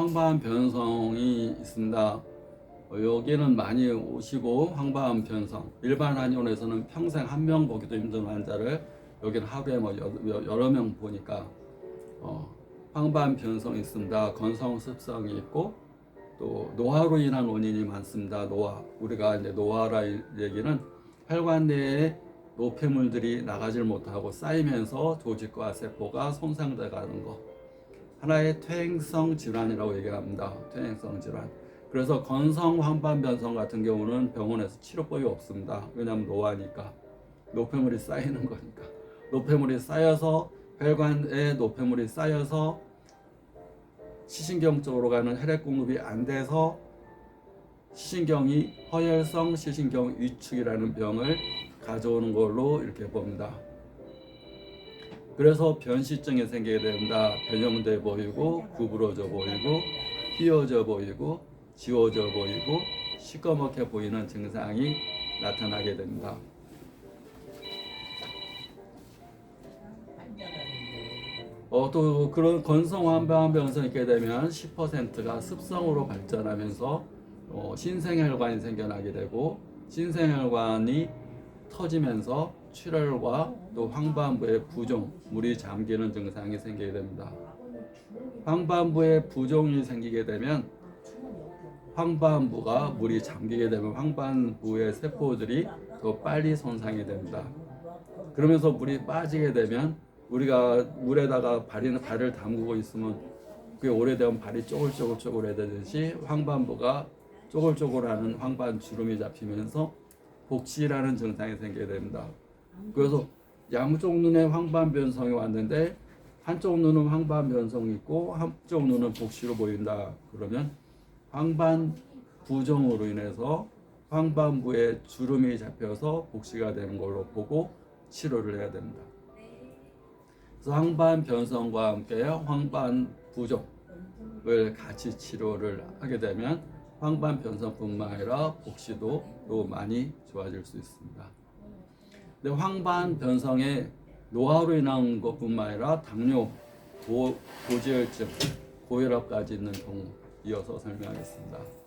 황반 변성이 있습니다. 어, 여기는 많이 오시고 황반 변성 일반 한의원에서는 평생 한 명 보기도 힘든 환자를 여기는 하루에 뭐 여, 여러 명 보니까 어, 황반 변성이 있습니다. 건성 습성이 있고 또 노화로 인한 원인이 많습니다. 노화 우리가 이제 노화라 이 얘기는 혈관 내에 노폐물들이 나가질 못하고 쌓이면서 조직과 세포가 손상돼 가는 거 하나의 퇴행성 질환이라고 얘기합니다. 퇴행성 질환. 그래서 건성 황반 변성 같은 경우는 병원에서 치료법이 없습니다. 왜냐하면 노화니까 노폐물이 쌓이는 거니까 노폐물이 쌓여서 혈관에 노폐물이 쌓여서 시신경 쪽으로 가는 혈액 공급이 안 돼서 시신경이 허혈성 시신경 위축이라는 병을 가져오는 걸로 이렇게 봅니다. 그래서 변시증이 생기게 됩니다. 변형돼 보이고 구부러져 보이고 휘어져 보이고 지워져 보이고 시꺼멓게 보이는 증상이 나타나게 됩니다. 어, 또 그런 건성환반 변성이 있게 되면 10%가 습성으로 발전하면서 어, 신생혈관이 생겨나게 되고 신생혈관이 터지면서 출혈과 또 황반부의 부종, 물이 잠기는 증상이 생기게 됩니다. 황반부에 부종이 생기게 되면 황반부가 물이 잠기게 되면 황반부의 세포들이 더 빨리 손상이 됩니다. 그러면서 물이 빠지게 되면 우리가 물에다가 발이, 발을 담그고 있으면 그게 오래되면 발이 쪼글쪼글쪼글해지듯이 황반부가 쪼글쪼글하는 황반 주름이 잡히면서 복시라는 증상이 생기게 됩니다. 그래서 양쪽 눈에 황반 변성이 왔는데 한쪽 눈은 황반 변성이 있고 한쪽 눈은 복시로 보인다. 그러면 황반 부종으로 인해서 황반부에 주름이 잡혀서 복시가 되는 걸로 보고 치료를 해야 됩니다. 그래서 황반 변성과 함께 황반 부종을 같이 치료를 하게 되면 황반 변성뿐만 아니라 복시도 또 많이 좋아질 수 있습니다. 근데 황반 변성에 노화로 인한 것뿐만 아니라 당뇨, 고, 고지혈증, 고혈압까지 있는 경우 이어서 설명하겠습니다.